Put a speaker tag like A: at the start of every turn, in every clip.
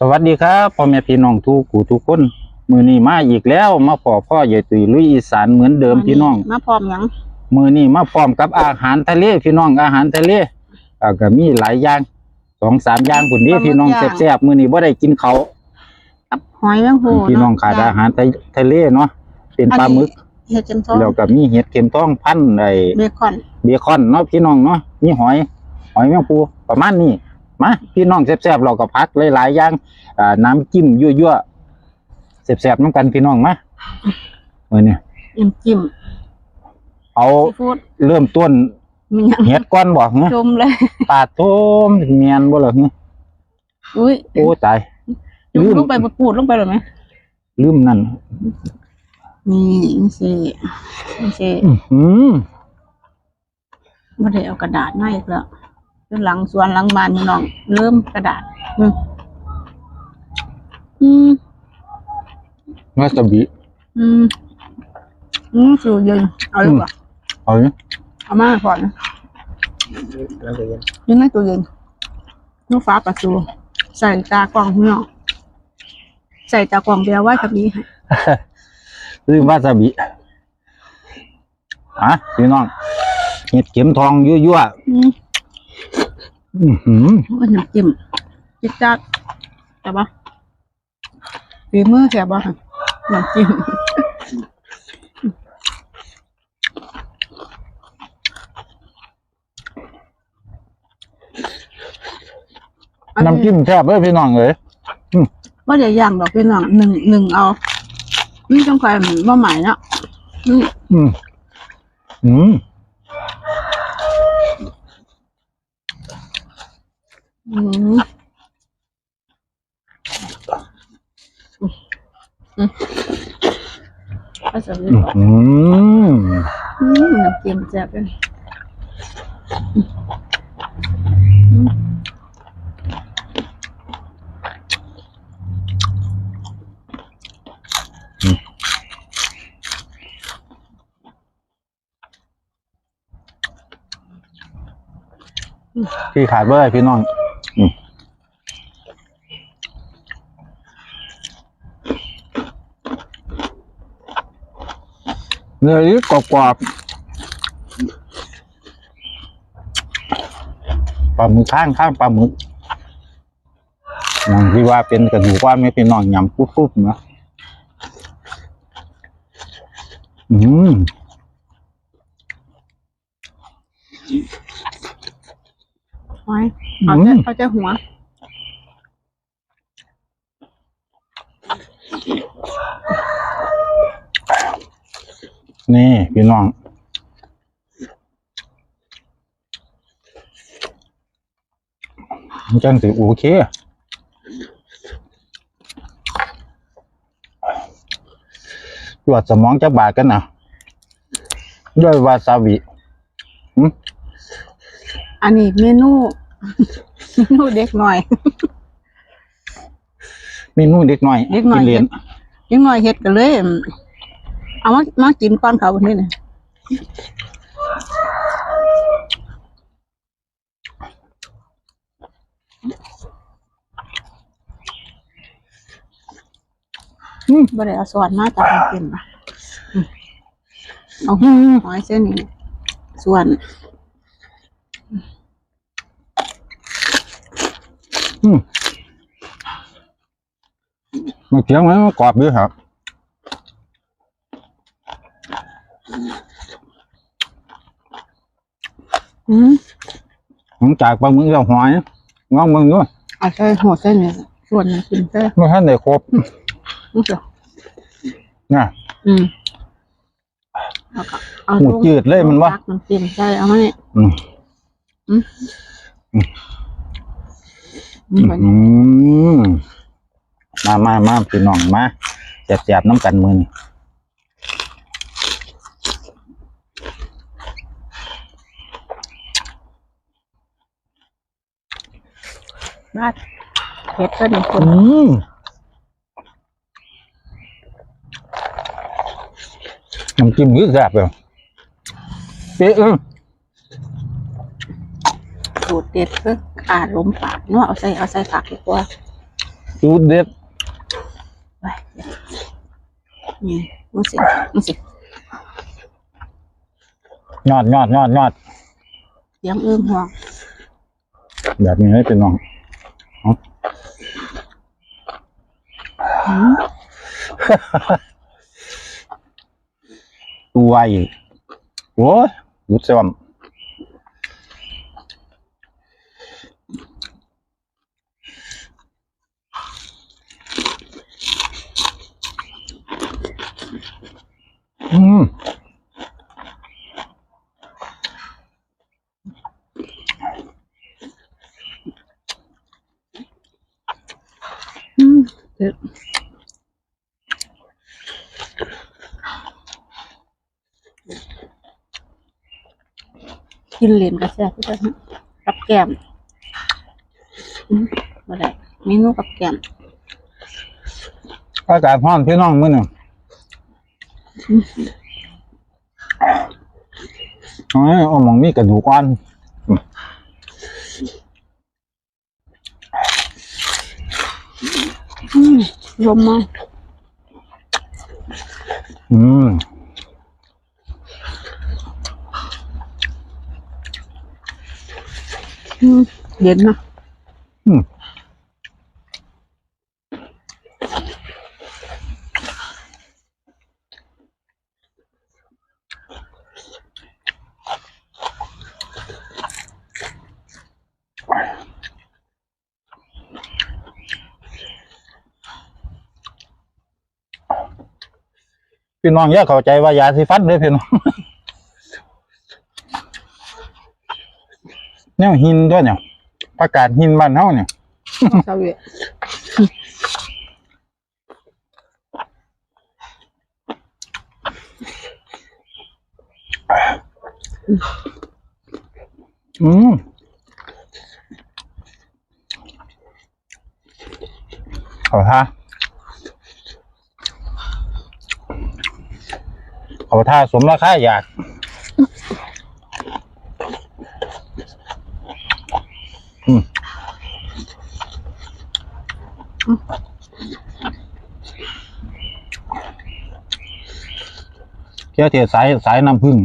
A: สวัสดีครับพ่อแม่พี่น้องทุกผู้ทุกคน มือนี้มาอีกแล้วมาพอพ่อใหญ่ตุยลุยอีสานเหมือนเดิมพี่น้อง
B: มาพร้อมหยัง
A: มือนี้มาพร้อมกับอาหารทะเลพี่น้องอาหารทะเลอ่าก็มีหลายอย่างสองสามอย่างพุ่นนี้พี่น้องแซ่บๆมือนี้บ่ได้กินเขาว
B: กับหอยแมงภู
A: พี่น้องขาดอาหารทะทะเลเนาะเป็นปลาหมึก
B: เห็ดจำทอง
A: แล้วก็มีเห็ดเข็มทองพันไอ้
B: เบคอน
A: เบคอนเนาะพี่น้องเนาะมีหอย หอยแมงปูประมาณนี้ มาพี่น้องแซ่บๆเราก็พักหลายๆอย่างอ่าน้ำจิ้มยั่วๆแซ่บๆน้ำกันพี่น้องมาเออเนี่ย
B: น้ำจิ้ม
A: เอา
B: ซีฟู้ด
A: เริ่มต้น
B: มีหยัง
A: เห็ดก้อนบอกเนาะ
B: จมเลย
A: ปาดโทมเมียนบ่ล่ะเนาะ
B: อุ้ย
A: โอ้ตาย
B: จุ่
A: ลื
B: ม
A: ม
B: ลงไปปูดลงไปเลยไหม
A: ลืมนั่น
B: นี่นี่สินี่สิ
A: อื้อหือ
B: ไม่ได้เอากระดาษมาอีกแล้วเรื่ องหลังสวนหลังบ้านพี่น้องเริ่มกระดาษ อืมอืม
A: วาซาบิ
B: อืมอืมสูเย็นเอาดีกว่า
A: เอาดิ
B: เอามาก่อนนะยังในตู้เย็นลูกฟ้าประตูใส่ตากล่องพี่น้องใส่ตากล่องเบียร์ไว้กับนี้ให้
A: ลืมวาซาบิอะพี่น้องเห็ดเข็มทองยั่ว
B: อืม
A: ๆ อื้อหือ
B: ว่าน้ำจิ้มจิ๊ดจัดแต่ปะฝีมือแสบปะค่ะน้ำจิ้ม
A: น้ำจิ้มแซ่บเลยพี่น้องเอ้ย
B: ว่าจะย่างดอกพี่น้องหนึ่งหนึ่งเอานี่ต้องคอยว่าหมายเนาะนี่
A: อืมอืม
B: อืมอืมก็จะมี
A: อืม
B: อืมน้ำจิ้มแซ่บเลยอืม
A: พี่ขาดเบอร์พี่น้อง เนื้อนี้กรอบๆปลาหมึกข้างข้างปลาหมึกมองที่ว่าเป็นกระดูกว่าไม่เป็นน้องยำปุ๊บๆนะอืม
B: หอย เอาแต่เอาแต่หัว
A: นี่พี่น้อง จังสิโอเคตรวจสมองจะบาดกันนะด้วยวาซาบิ
B: อันนี้เมนูเม นูเด็กหน่อย
A: เมนูเด็กน้อย
B: เด็กน้อย
A: กิเรียน
B: เด็กหน่อยเฮ็ดกันเลยอืมเอามามากินก่อนเขาคนนี้นะ
A: อืม
B: บ่ได้เอาสอนมาตักให้กินป่ะอืมเอาหอยเส้นนี้ส่วน
A: มมันเคี้ยวไหมมันกรอบดีครับ
B: อืม
A: หลังจากปลาหมึกกับหอยงองมึงด้วย
B: เอาใส่หัวเส้นนี้ส่วนนี้กินใส่
A: ไม่ทันได้ครบ
B: นี่จ้ะ
A: นะ
B: อืมเอาก็เอา
A: หมูจืดเลยมันวะ
B: ตักมันกินใส่เอามานี่
A: อืม
B: อืมอืม
A: อืมมามามาพี่น้องมาแจบๆน้ำกันมือนี่
B: บาดเผ็ดก็ดีคน
A: อืมน้ำจิ้มยืดแซ่บเลยเป๊ะเออ
B: สูตรเด็ดเพื่ออาล้มปากเนาะเอาใส่เอาใส่ผักดีกว่า
A: สูตรเด็ด
B: ไปนี่มันสิมันสิ
A: ยอดยอดยอดยอด
B: เสียงเอื้อมห้อง
A: แบบนี้ให้เป็นน้อง
B: อืม
A: ตัวใหญ่โอ้ยหยุดเสียมอืม
B: อืมเด็ด กินเหรียญกระแสก็ได้ฮะกับแกล้มอืมมาได้เมนูกับแกล้ม
A: อากาศร้อนพี่น้องมื้อหนึ่งเอาไว้เอาหมองนี้กระดูกอ่อน
B: อืม ลมมา
A: อืม
B: อืมเย็นนะ
A: อืม พี่น้องอย่าเข้าใจว่ายาสีฟันเลยพี่น้องแนวหินด้วยเนี่ยประกาศหินบ้านเฮาเนี่ย
B: เศร้าเยอะ
A: อืมขอท่า ขอท่าสมราคาอยากอืมเที่ยวเที่ยวสายสายน้ำผึ้ง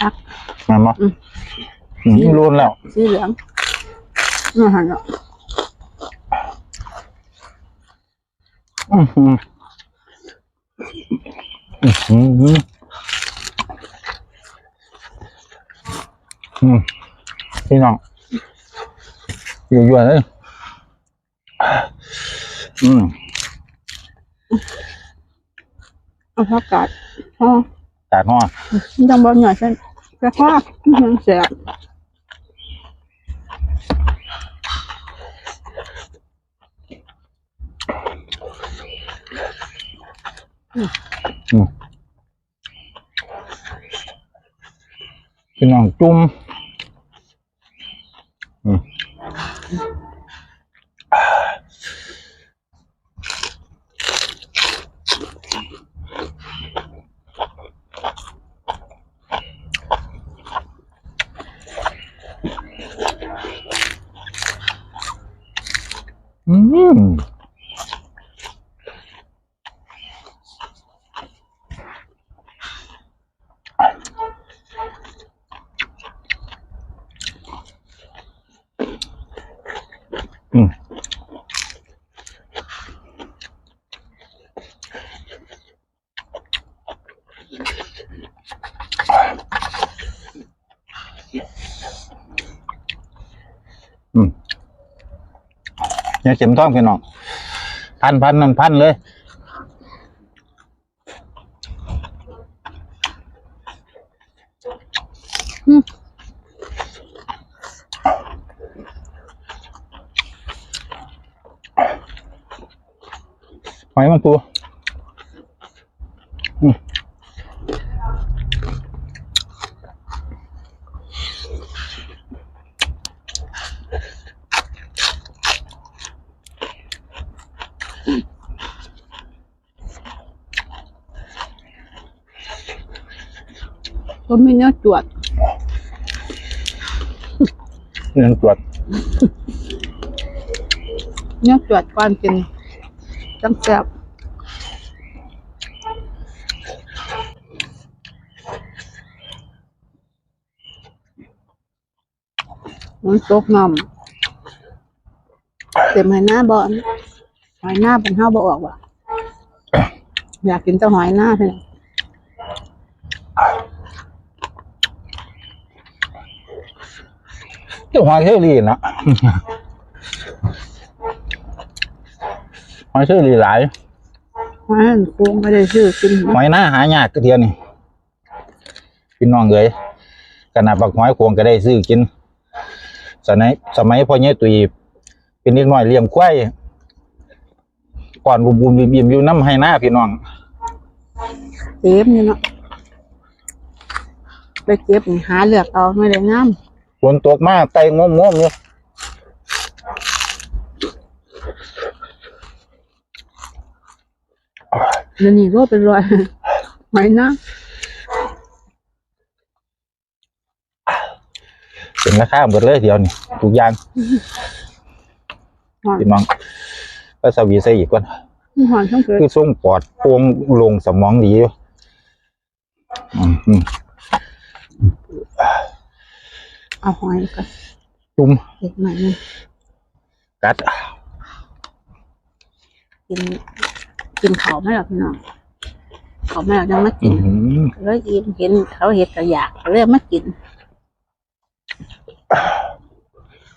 B: อัก
A: มันมา
B: อืม
A: อืมรุนแล้ว
B: สีเหลืองนี่หันอะ
A: อืมอืม อืมอืมอืมอืมพี่น้องอยู่ๆเลยอืม
B: เอาผักกาดห่อ
A: จาดห่อ
B: ยังบอลหน่อยใช่แค่ข้อมันเสีย
A: พี่น้องจุ่มอืม อย่าเข็มท่องพี่น้องพันพันนั่นพันเลยหอยมังปู มี
B: เนื้อจวด
A: เรื่องตรวจ
B: เนี่ยจวดก่อนกินจังแซ่บมันตกน้ำเต็มหอยหน้าบ่อนหอยหน้าเป็นห้าบ่ออกว่ะ อยากกินแต่หอยหน้าเท่านั้น
A: เจ้าหอยเชอรี่นะหอยเชอรี่หลาย
B: หอยนั่นคงไม่ได้ซื้อกิน
A: หอยหน้าหายากก็เทียนี่พี่น้องเอ้ยขนาดบักหอยควงก็ได้ซื้อกิน สมัยสมัยพ่อเนี่ยตุยเป็นเด็กน้อยเลี้ยงควายก่อนบุมบุมบิมบิมอยู่น้ำให้หน้าพี่น้อง
B: เก็บนี่เนาะไปเก็บนี่หาเลือกเอาไม่ได้งาม
A: ฝนตกมากไตงมงมๆอยู่
B: เดี๋ยวนี้ก็เป็นรอยหอยหน้า
A: เป็นราคาหมดเลยเดียวนี่ทุกอย่าง
B: หอย
A: พี่น้องก็สวีใส่อีกก่อน
B: หอยต้องเกิด
A: คือส่งปอดโปร่งลงสมองดีอยู่อืมอืม
B: เอาหอยกับ
A: จุ่ม
B: เด็กใหม่นึง
A: กัด
B: กินกินเขาวไหมล่ะพี่น้องเขาวไม่ล่ะยังไม่กิ
A: อื
B: น
A: ม
B: แล้วกินเห็นเขาเห็ดกระอยากก็เลยมากิน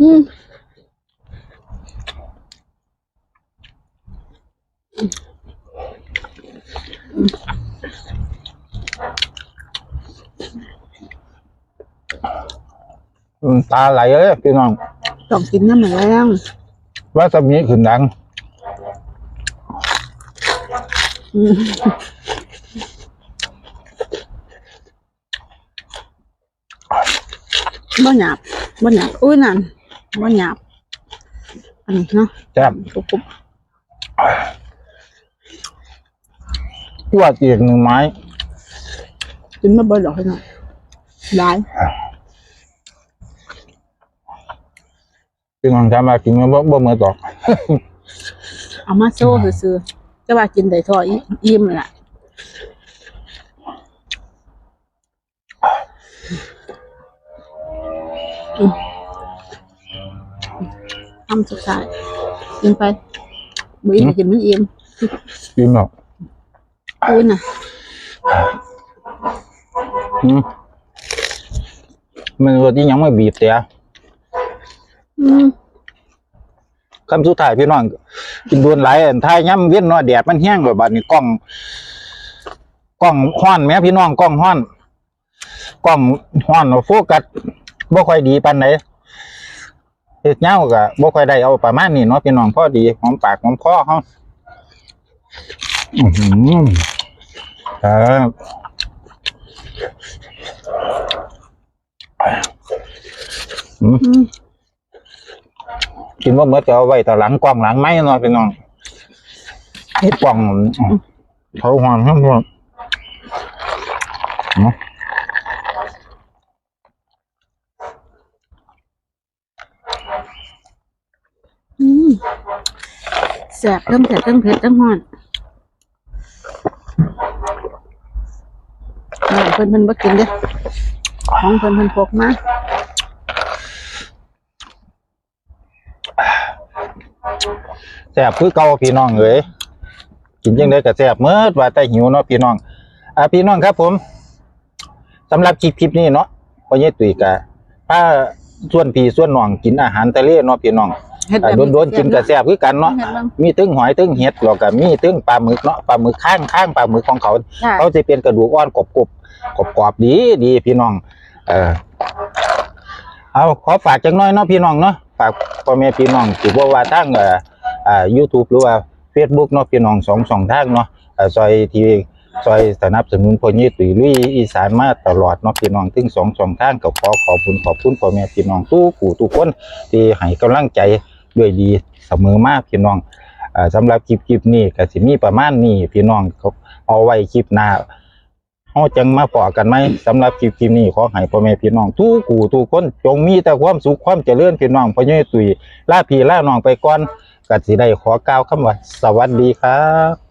B: อืม
A: อืม ตาไหลเลยพี่น้อง
B: ต้องกินน้ำมันแรง
A: ว่าสมีขึ้นดัง
B: อืมบ่หยาบบ่หยาบอุ้ยนั่นบ่หยาบอันนี้เนาะ
A: แซ่บ
B: กรุบกรุบ
A: จวดอีกหนึ่งไม้
B: กินมาเบิดหรอกพี่น้องหลาย
A: พี่น้องทำมากินมาบ่บ่เมื่อต่อก
B: เอามาโซ่ซื่อๆจะว่ากินได้ทออีอิ่มล่ะอืมทำสุดท้ายกินไปบ่อิ่มก็กินมันอิ่ม
A: กินหรอก
B: อุ้ยน่ะ
A: อืมมันรถที่ยังไม่บีบเสีย
B: อืม
A: คำสุดท้ายพี่น้องกินโดนหลายอันท้ายย่ำเวียนเนาะแดดมันแห้งแบบบัดนี้กล้องกล้องห้อนแหม่พี่น้องกล้องห้อนกล้องห้อนโฟกัสบ่ค่อยดีปานใดเฮ็ดเหย้าก็บ่ค่อยได้เอาประมาณนี้เนาะพี่น้องพอดีหอมปากหอมคอเฮาอื้อหือครับอืม กินว่าเมื่อจะเอาไว้แต่หลังกล้องหลังไม้นาะพี่น้องเฮ็ดกล้องเขาหอมครับพี่น้องเน
B: แสบเริ่มแสบเริ่มเผ็ดเริ่มฮ้อนเออเพิ่นเพิ่นบ่กินเด้อของเพิ่นเพิ่นพกมา
A: แซ่บคือเก่าพี่น้องเอ้ยกินยังได้ก็แซ่บเมื่อว่าแต่หิวเนาะพี่น้องอ่าพี่น้องครับ ผมสำหรับคลิปคลิปนี้เนาะพ่อเยตุยกะถ้าส่วนพี่ส่วนน้องกินอาหารทะเลเนาะพี่น้อง
B: เฮ็ด
A: อ่า
B: แบบ
A: โดนๆกินก็แซ่บคือกันเนาะ
B: เฮ็ดบ้าง
A: มีตึงหอยตึงเห็ดแล้วก็มีตึงปลาหมึกเนาะปลาหมึกข้างข้างปลาหมึกของเขา
B: ค่ะ
A: เขาจะเป็นกระดูกอ่อนกรอบกรอบกรอบกรอบดีดีพี่น้อง เออเอาขอฝากจังน้อยเนาะพี่น้องเนาะฝากพ่อแม่พี่น้องถือว่าว่าทางเอ่อ อ่า YouTube หรือว่า Facebook เนาะพี่น้องสองสองทางเนาะอ่อซอยทีซอยสนับสนุนพ่อเยตุยลุยอีสานมาตลอดเนาะพี่น้องถึงสองสองทางก็ขอขอบคุณขอบคุณพ่อแม่พี่น้องทุกผู้ทุกคนที่ให้กำลังใจด้วยดีเสมอมาพี่น้องอ่าสำหรับคลิปคลิปนี้ก็สิมีประมาณนี้พี่น้องเขาเอาไว้คลิปหน้าเฮาจังมาพอกันไหมสำหรับคลิปคลิปนี้ขอให้พ่อแม่พี่น้องทุกกูทุกคน จงมีแต่ความสุขความเจริญพี่น้องพ่อใหญ่ตุยลาพี่ลาน้องไปก่อน ก็สิได้ขอกล่าวคำว่า สวัสดีครับ